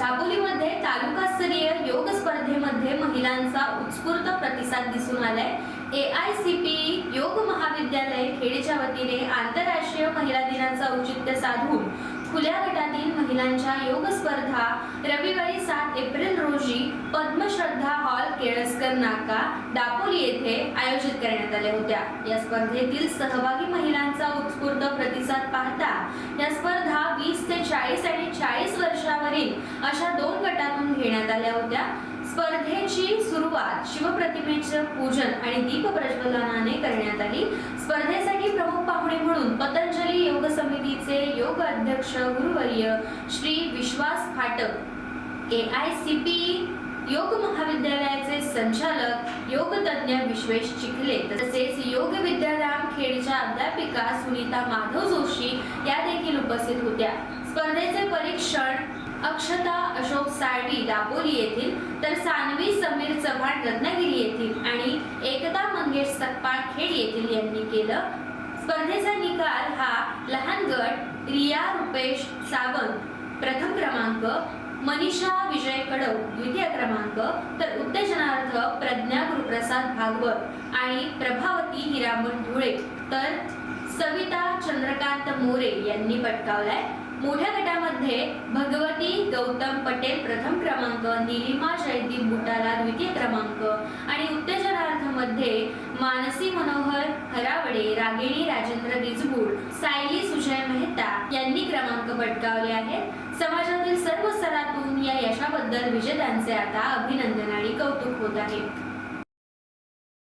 दापोलीमध्ये तालुकास्तरीय योग स्पर्धेमध्ये महिलांचा उत्स्फूर्त प्रतिसाद दिसून आलाय. ए आय सी पी योग महाविद्यालय खेडच्या वतीने आंतरराष्ट्रीय महिला दिनाचं औचित्य साधून खुल्या गटातील महिलांच्या योग स्पर्धा रविवारी सात एप्रिल रोजी पद्मश्रद्धा हॉल केळसकर नाका दापोली येथे आयोजित करण्यात आल्या होत्या. या स्पर्धेतील सहभागी महिलांचा उत्स्फूर्त प्रतिसाद पाहता या अशा दोन गटातून घेण्यात आल्या होत्या. स्पर्धेची सुरुवात शिवप्रतिमेचं पूजन आणि दीप प्रज्वलनाने करण्यात आली. स्पर्धेसाठी प्रमुख पाहुणे म्हणून पतंजली योग समितीचे योग अध्यक्ष गुरुवर्य Shri Vishwas Phatak A I C P योग महाविद्यालयाचे संचालक योग तज्ञ विश्वेश चिखले तसेच योग विद्याराम खेडच्या अध्यापिका सुनीता माधव जोशी या देखील उपस्थित होत्या. स्पर्धेचे अक्षता अशोक साळवी दापोली येथील तर सानवी समीर चव्हाण रत्नागिरी येथील आणि एकता मंगेश सकपाळ खेड येथील यांनी केलं. स्पर्धेचा निकाल हा लहान गट रिया रुपेश सावंत. प्रथम क्रमांक मनीषा विजय कडव. द्वितीय क्रमांक तर उत्तेजनार्थ प्रज्ञा गुरुप्रसाद भागवत आणि प्रभावती हिरामण धुळे. तर सविता चंद्रकांत मोरे यांनी पटकावलाय. मोठ्या गटामध्ये भगवती गौतम पटेल प्रथम क्रमांक निलिमा जयदीप बुटाला द्वितीय क्रमांक आणि उत्तेजनार्थमध्ये मानसी मनोहर हरावडे रागिणी राजेंद्र दिजबूड सायली सुजय मेहता यांनी क्रमांक पटकावले आहेत. समाजातील सर्व स्तरातून या यशाबद्दल विजेत्यांचे आता अभिनंदन आणि कौतुक होत आहे.